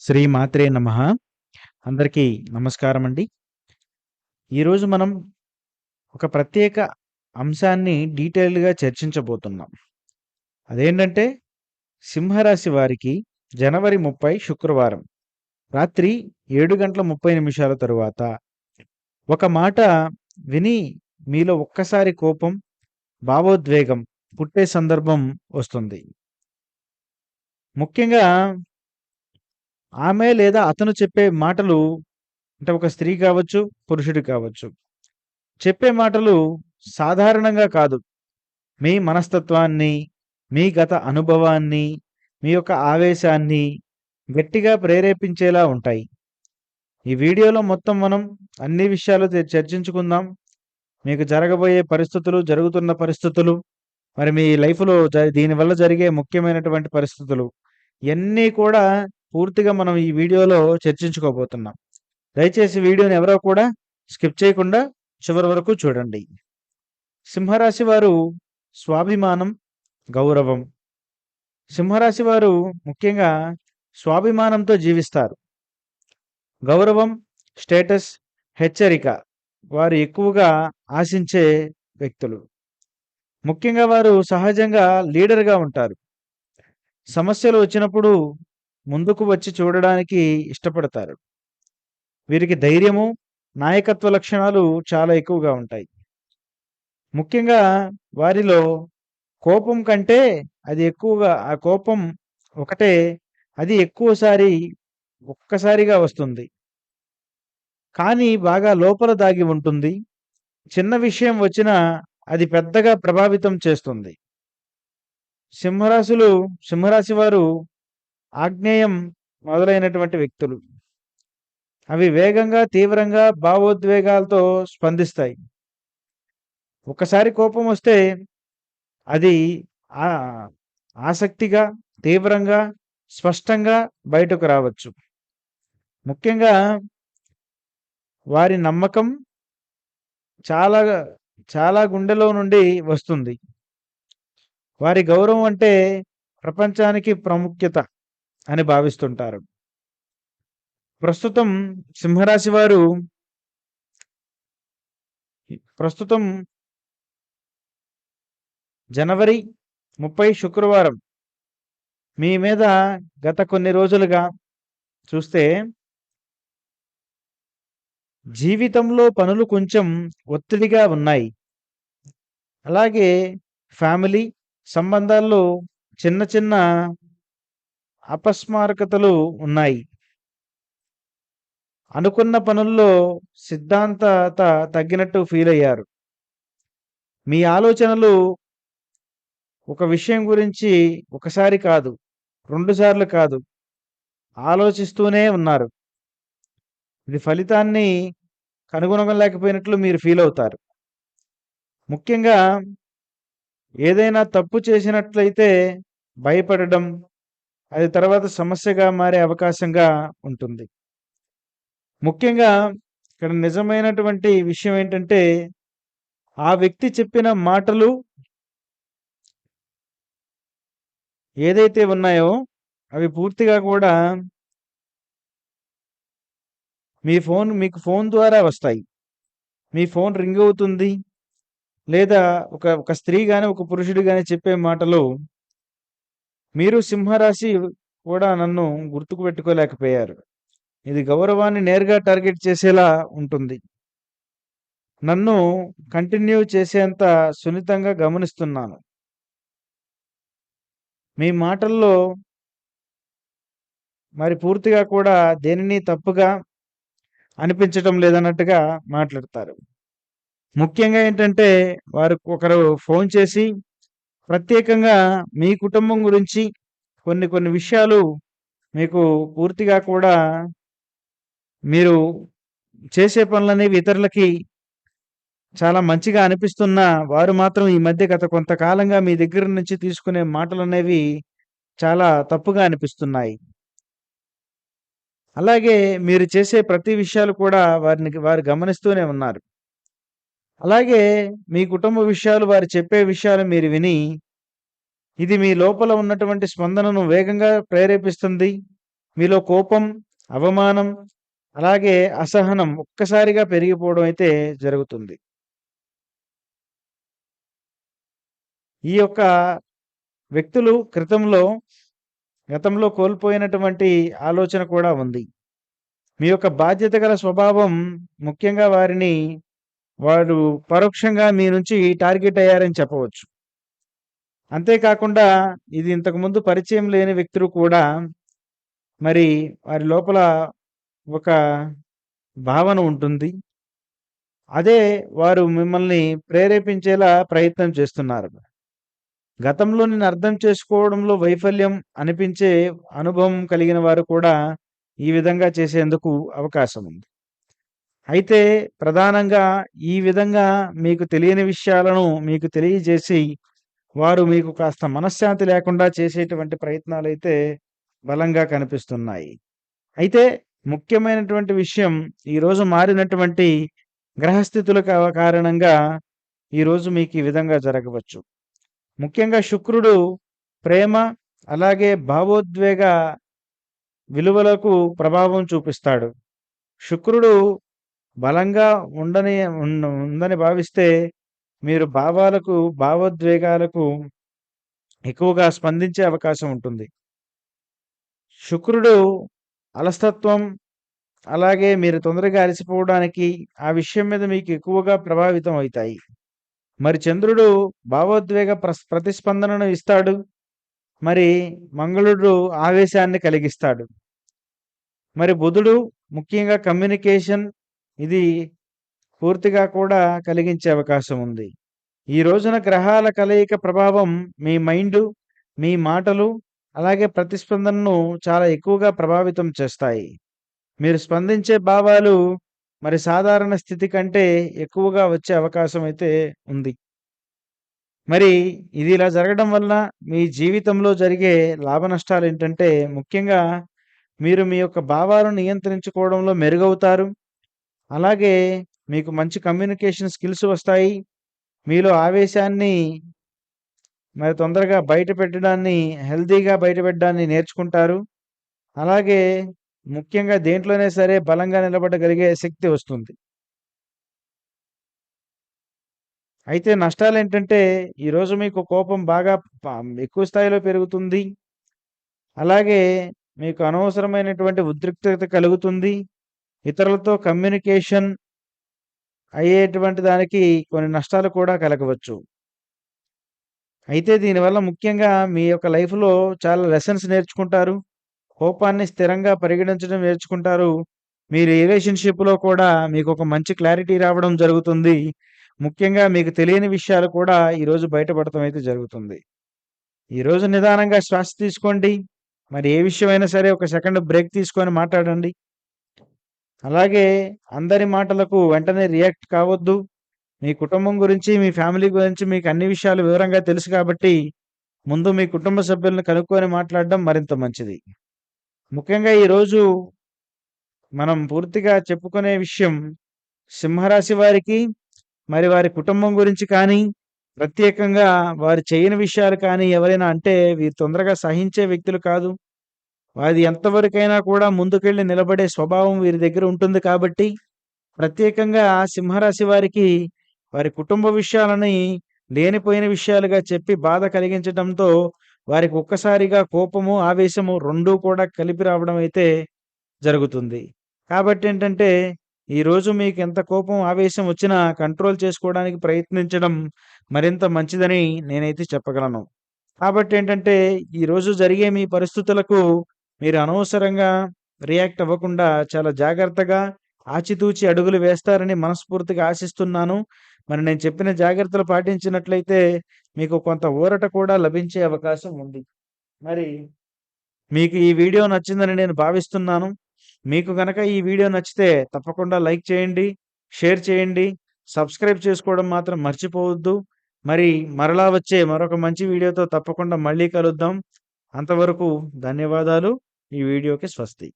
శ్రీ మాత్రే నమ. అందరికీ నమస్కారం అండి ఈరోజు మనం ఒక ప్రత్యేక అంశాన్ని డీటెయిల్గా చర్చించబోతున్నాం. అదేంటంటే సింహరాశి వారికి జనవరి ముప్పై శుక్రవారం రాత్రి ఏడు గంటల ముప్పై నిమిషాల తరువాత ఒక మాట విని మీలో ఒక్కసారి కోపం భావోద్వేగం పుట్టే సందర్భం వస్తుంది. ముఖ్యంగా ఆమె లేదా అతను చెప్పే మాటలు అంటే ఒక స్త్రీ కావచ్చు పురుషుడు కావచ్చు. చెప్పే మాటలు సాధారణంగా కాదు. మీ మనస్తత్వాన్ని మీ గత అనుభవాన్ని మీ యొక్క ఆవేశాన్ని గట్టిగా ప్రేరేపించేలా ఉంటాయి. ఈ వీడియోలో మొత్తం మనం అన్ని విషయాలు చర్చించుకుందాం. మీకు జరగబోయే పరిస్థితులు జరుగుతున్న పరిస్థితులు మరి మీ లైఫ్లో జ- దీనివల్ల జరిగే ముఖ్యమైనటువంటి పరిస్థితులు ఇవన్నీ కూడా పూర్తిగా మనం ఈ వీడియోలో చర్చించుకోబోతున్నాం. దయచేసి వీడియోని ఎవరో కూడా స్కిప్ చేయకుండా చివరి వరకు చూడండి. సింహరాశి వారు స్వాభిమానం గౌరవం. సింహరాశి వారు ముఖ్యంగా స్వాభిమానంతో జీవిస్తారు. గౌరవం స్టేటస్ హెచ్చరిక వారు ఎక్కువగా ఆశించే వ్యక్తులు. ముఖ్యంగా వారు సహజంగా లీడర్గా ఉంటారు. సమస్యలు వచ్చినప్పుడు ముందుకు వచ్చి చూడడానికి ఇష్టపడతారు. వీరికి ధైర్యము నాయకత్వ లక్షణాలు చాలా ఎక్కువగా ఉంటాయి. ముఖ్యంగా వారిలో కోపం కంటే అది ఎక్కువగా ఆ కోపం ఒకటే అది ఎక్కువసారి ఒక్కసారిగా వస్తుంది. కానీ బాగా లోపల దాగి ఉంటుంది. చిన్న విషయం వచ్చినా అది పెద్దగా ప్రభావితం చేస్తుంది. సింహరాశులు సింహరాశి వారు ఆగ్నేయం మొదలైనటువంటి వ్యక్తులు. అవి వేగంగా తీవ్రంగా భావోద్వేగాలతో స్పందిస్తాయి. ఒకసారి కోపం వస్తే అది ఆసక్తిగా తీవ్రంగా స్పష్టంగా బయటకు రావచ్చు. ముఖ్యంగా వారి నమ్మకం చాలా చాలా గుండెలో నుండి వస్తుంది. వారి గౌరవం అంటే ప్రపంచానికి ప్రాముఖ్యత. అని భావిస్తుంటారు. ప్రస్తుతం సింహరాశి వారు ప్రస్తుతం జనవరి ముప్పై శుక్రవారం మీ మీద గత కొన్ని రోజులుగా చూస్తే జీవితంలో పనులు కొంచెం ఒత్తిడిగా ఉన్నాయి. అలాగే ఫ్యామిలీ సంబంధాల్లో చిన్న చిన్న అపస్మారకతలు ఉన్నాయి. అనుకున్న పనుల్లో సిద్ధాంతత తగ్గినట్టు ఫీల్ అయ్యారు. మీ ఆలోచనలు ఒక విషయం గురించి ఒకసారి కాదు రెండుసార్లు కాదు ఆలోచిస్తూనే ఉన్నారు. ఇది ఫలితాన్ని కనుగొనలేకపోయినట్లు మీరు ఫీల్ అవుతారు. ముఖ్యంగా ఏదైనా తప్పు చేసినట్లయితే భయపడడం అది తర్వాత సమస్యగా మారే అవకాశంగా ఉంటుంది. ముఖ్యంగా ఇక్కడ నిజమైనటువంటి విషయం ఏంటంటే ఆ వ్యక్తి చెప్పిన మాటలు ఏదైతే ఉన్నాయో అవి పూర్తిగా కూడా మీ ఫోన్ మీకు ఫోన్ ద్వారా వస్తాయి. మీ ఫోన్ రింగ్ అవుతుంది. లేదా ఒక ఒక స్త్రీ కానీ ఒక పురుషుడు కానీ చెప్పే మాటలు మీరు సింహరాశి కూడా నన్ను గుర్తుకు పెట్టుకోలేకపోయారు. ఇది గౌరవాన్ని నేరుగా టార్గెట్ చేసేలా ఉంటుంది. నన్ను కంటిన్యూ చేసేంత సున్నితంగా గమనిస్తున్నాను. మీ మాటల్లో మరి పూర్తిగా కూడా దేనిని తప్పుగా అనిపించటం లేదన్నట్టుగా మాట్లాడతారు. ముఖ్యంగా ఏంటంటే వారు ఒకరు ఫోన్ చేసి ప్రత్యేకంగా మీ కుటుంబం గురించి కొన్ని కొన్ని విషయాలు మీకు పూర్తిగా కూడా మీరు చేసే పనులనేవి ఇతరులకి చాలా మంచిగా అనిపిస్తున్న వారు మాత్రం ఈ మధ్య గత కొంతకాలంగా మీ దగ్గర నుంచి తీసుకునే మాటలు అనేవి చాలా తప్పుగా అనిపిస్తున్నాయి. అలాగే మీరు చేసే ప్రతి విషయాలు కూడా వారిని వారు గమనిస్తూనే ఉన్నారు. అలాగే మీ కుటుంబ విషయాలు వారు చెప్పే విషయాలు మీరు విని ఇది మీ లోపల ఉన్నటువంటి స్పందనను వేగంగా ప్రేరేపిస్తుంది మీలో కోపం, అవమానం, అలాగే అసహనం ఒక్కసారిగా పెరిగిపోవడం అయితే జరుగుతుంది. ఈ యొక్క వ్యక్తులు క్రితంలో గతంలో కోల్పోయినటువంటి ఆలోచన కూడా ఉంది. మీ యొక్క బాధ్యత గల స్వభావం ముఖ్యంగా వారిని వారు పరోక్షంగా మీ నుంచి టార్గెట్ అయ్యారని చెప్పవచ్చు. అంతేకాకుండా ఇది ఇంతకుముందు పరిచయం లేని వ్యక్తులు కూడా మరి వారి లోపల ఒక భావన ఉంటుంది. అదే వారు మిమ్మల్ని ప్రేరేపించేలా ప్రయత్నం చేస్తున్నారు. గతంలో నేను అర్థం చేసుకోవడంలో వైఫల్యం అనిపించే అనుభవం కలిగిన వారు కూడా ఈ విధంగా చేసేందుకు అవకాశం ఉంది. అయితే ప్రధానంగా ఈ విధంగా మీకు తెలియని విషయాలను మీకు తెలియజేసి, వారు మీకు కాస్త మనశ్శాంతి లేకుండా చేసేటువంటి అయితే బలంగా కనిపిస్తున్నాయి. అయితే ముఖ్యమైనటువంటి విషయం ఈరోజు మారినటువంటి గ్రహస్థితుల కారణంగా ఈరోజు మీకు ఈ విధంగా జరగవచ్చు. ముఖ్యంగా శుక్రుడు ప్రేమ, అలాగే భావోద్వేగ విలువలకు ప్రభావం చూపిస్తాడు. శుక్రుడు బలంగా ఉండని ఉందని భావిస్తే మీరు భావాలకు, భావోద్వేగాలకు ఎక్కువగా స్పందించే అవకాశం ఉంటుంది. శుక్రుడు అలసత్వం, అలాగే మీరు తొందరగా అలసిపోవడానికి ఆ విషయం మీద మీకు ఎక్కువగా ప్రభావితం అవుతాయి మరి చంద్రుడు భావోద్వేగ ప్రస్ ప్రతిస్పందనను ఇస్తాడు. మరి మంగళుడు ఆవేశాన్ని కలిగిస్తాడు. మరి బుధుడు ముఖ్యంగా కమ్యూనికేషన్ ఇది పూర్తిగా కూడా కలిగించే అవకాశం ఉంది. ఈ రోజున గ్రహాల కలయిక ప్రభావం మీ మైండ్ మీ మాటలు, అలాగే ప్రతిస్పందనను చాలా ఎక్కువగా ప్రభావితం చేస్తాయి. మీరు స్పందించే భావాలు మరి సాధారణ స్థితి కంటే ఎక్కువగా వచ్చే అవకాశం అయితే ఉంది. మరి ఇది ఇలా జరగడం వలన మీ జీవితంలో జరిగే లాభ నష్టాలు ఏంటంటే ముఖ్యంగా మీరు మీ యొక్క భావాలను నియంత్రించుకోవడంలో మెరుగవుతారు. అలాగే మీకు మంచి కమ్యూనికేషన్ స్కిల్స్ వస్తాయి. మీలో ఆవేశాన్ని మరి తొందరగా బయట పెట్టడాన్ని హెల్తీగా బయటపెట్టడాన్ని నేర్చుకుంటారు. అలాగే ముఖ్యంగా దేంట్లోనే సరే బలంగా నిలబడగలిగే శక్తి వస్తుంది. అయితే నష్టాలు ఏంటంటే ఈరోజు మీకు కోపం బాగా ఎక్కువ స్థాయిలో పెరుగుతుంది. అలాగే మీకు అనవసరమైనటువంటి ఉద్రిక్తత కలుగుతుంది. ఇతరులతో కమ్యూనికేషన్ అయ్యేటువంటి దానికి కొన్ని నష్టాలు కూడా కలగవచ్చు. అయితే దీనివల్ల ముఖ్యంగా మీ యొక్క లైఫ్‌లో చాలా లెసన్స్ నేర్చుకుంటారు. కోపాన్ని స్థిరంగా పరిగణించడం నేర్చుకుంటారు. మీ రిలేషన్‌షిప్‌లో కూడా మీకు ఒక మంచి క్లారిటీ రావడం జరుగుతుంది. ముఖ్యంగా మీకు తెలియని విషయాలు కూడా ఈరోజు బయటపడటం అయితే జరుగుతుంది. ఈరోజు నిదానంగా శ్వాస తీసుకోండి. మరి ఏ విషయమైనా సరే ఒక సెకండ్ బ్రేక్ తీసుకొని మాట్లాడండి. అలాగే అందరి మాటలకు వెంటనే రియాక్ట్ కావద్దు. మీ కుటుంబం గురించి, మీ ఫ్యామిలీ గురించి మీకు అన్ని విషయాలు వివరంగా తెలుసు కాబట్టి, ముందు మీ కుటుంబ సభ్యులను కనుక్కొని మాట్లాడడం మరింత మంచిది. ముఖ్యంగా ఈరోజు మనం పూర్తిగా చెప్పుకునే విషయం సింహరాశి వారికి, మరి వారి కుటుంబం గురించి కానీ, ప్రత్యేకంగా వారు చేయని విషయాలు కానీ ఎవరైనా అంటే వీరు తొందరగా సహించే వ్యక్తులు కాదు. అది ఎంతవరకైనా కూడా ముందుకెళ్ళి నిలబడే స్వభావం వీరి దగ్గర ఉంటుంది కాబట్టి, ప్రత్యేకంగా సింహరాశి వారికి వారి కుటుంబ విషయాలని లేనిపోయిన విషయాలుగా చెప్పి బాధ కలిగించడంతో వారికి ఒక్కసారిగా కోపము, ఆవేశము రెండూ కూడా కలిపి రావడం అయితే జరుగుతుంది. కాబట్టి ఏంటంటే ఈరోజు మీకు ఎంత కోపం, ఆవేశం వచ్చినా కంట్రోల్ చేసుకోవడానికి ప్రయత్నించడం మరింత మంచిదని నేనైతే చెప్పగలను. కాబట్టి ఏంటంటే ఈరోజు జరిగే మీ పరిస్థితులకు మీరు అనవసరంగా రియాక్ట్ అవ్వకుండా చాలా జాగ్రత్తగా, ఆచితూచి అడుగులు వేస్తారని మనస్ఫూర్తిగా ఆశిస్తున్నాను. మరి నేను చెప్పిన జాగ్రత్తలు పాటించినట్లయితే మీకు కొంత ఊరట కూడా లభించే అవకాశం ఉంది. మరి మీకు ఈ వీడియో నచ్చిందని నేను భావిస్తున్నాను. మీకు గనక ఈ వీడియో నచ్చితే తప్పకుండా లైక్ చేయండి, షేర్ చేయండి, సబ్స్క్రైబ్ చేసుకోవడం మాత్రం మర్చిపోవద్దు. మరి మరలా వచ్చే మరొక మంచి వీడియోతో తప్పకుండా మళ్ళీ కలుద్దాం. అంతవరకు ధన్యవాదాలు. ఈ వీడియోకి స్వస్తి.